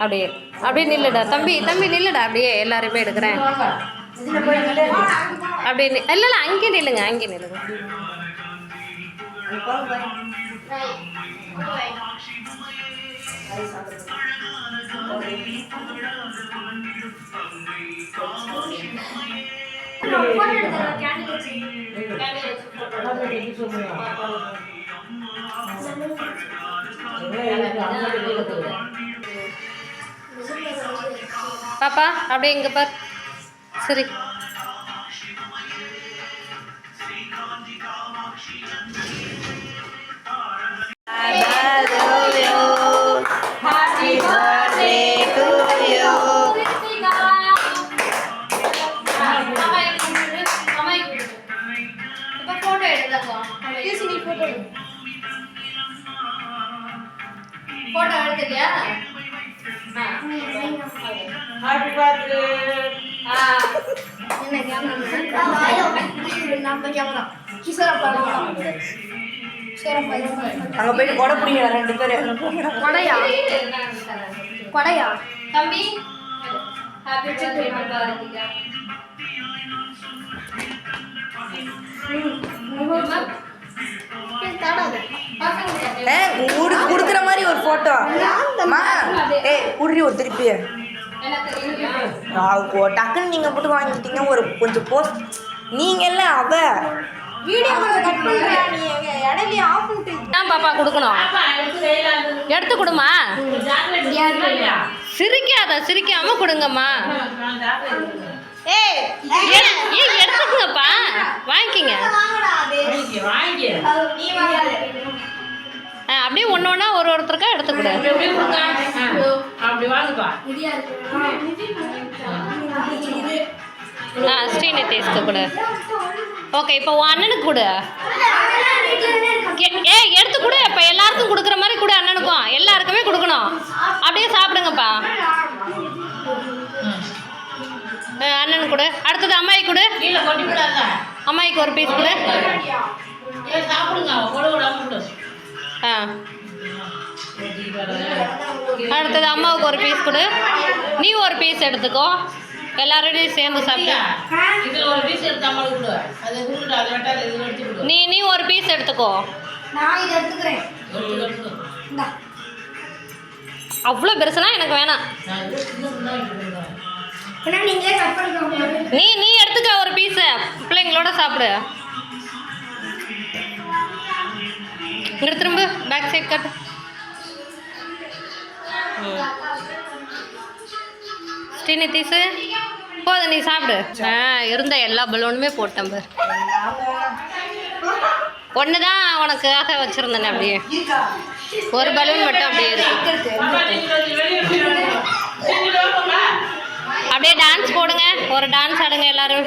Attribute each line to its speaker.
Speaker 1: அப்படியே அப்படியே நில்லுடா. தம்பி தம்பி நில்லுடா. அப்படியே எல்லாருமே எடுக்கிறேன். அப்படியே இல்லை இல்லை அங்கே நில்லுங்க அங்கே நில்லுங்க. பாப்பா அப்படியே இங்க பார் சரி போட்டோ எடுத்துட்டியா?
Speaker 2: ஹாப்பி பர்த்டே அங்க போயிட்டு கொடை பிடிங்க ரெண்டு பேரும்
Speaker 3: கொடையா? கொடையா?
Speaker 1: தம்பி ஹாப்பி பர்த்டே
Speaker 2: ஏ குடு குடுக்குற மாதிரி ஒரு போட்டோ அம்மா ஏய் குடுறி ஒரு திருப்பி டக்குன்னு நீங்க போட்டு வாங்கிட்டீங்க. ஒரு கொஞ்சம் போஸ்ட் நீங்க இல்ல அவ.
Speaker 3: வீடியோ கட் பண்றியா நீ. இடையில ஆஃப் பண்ணிட்டு
Speaker 1: தான் பாப்பா கொடுக்கணும். எடுத்து கொடுமா. சிரிக்காத சிரிக்காம கொடுங்கம்மா.
Speaker 3: ஏய்
Speaker 1: எடுத்துக்கங்கப்பா ஒரு ஒருத்தருக்கா எடுத்து கொடு
Speaker 4: அப்படி வாங்கப்பா.
Speaker 3: இடியா
Speaker 1: ஆ ஸ்ரீநிதேஷ்க்கு கொடு. ஓகே இப்போ உன் அண்ணனுக்கு கொடு. ஏ- ஏய் எடுத்து கொடு. இப்போ எல்லாருக்கும் கொடுக்குற மாதிரி கொடு அண்ணனுக்கும். எல்லாருக்குமே கொடுக்கணும். அப்படியே சாப்பிடுங்கப்பா. ஆ, அண்ணனுக்கு கொடு. அடுத்தது அம்மாயி கொடு. அம்மாயிக்கு ஒரு பீஸ் கொடு.
Speaker 4: ஏன் சாப்பிடுங்க. கொடு விடாம கொடு.
Speaker 1: ஆ. அடுத்தது அம்மாவுக்கு ஒரு பீஸ் கொடு. நீ ஒரு பீஸ் எடுத்துக்கோ. எல்லாரோடையும் சேர்ந்து சாப்பிடு.
Speaker 4: இதுல ஒரு பீஸ் எடுத்து அம்மாவுக்கு கொடு. அதை கொடுத்துட்டு அதை வெட்டாத இது எடுத்து கொடு.
Speaker 1: நீ நீ ஒரு பீஸ் எடுத்துக்கோ. அவ்வளோ பெருசுனா எனக்கு வேணாம். நீ நீ எடுத்துக்க ஒரு பீஸு பிள்ளைங்களோட சாப்பிடு. இங்கே திரும்ப. பேக் சைட் கட்டு. ஸ்ரீநிதிஷு போதும் நீ சாப்பிடு. ஆ இருந்த எல்லா பலூனுமே போட்டேன் பாரு. ஒன்று தான் உனக்காக வச்சுருந்தேனே அப்படியே. ஒரு பலூன் மட்டும் அப்படியே இருக்கு. அப்படியே டான்ஸ் போடுங்க. ஒரு டான்ஸ் ஆடுங்க எல்லாரும்.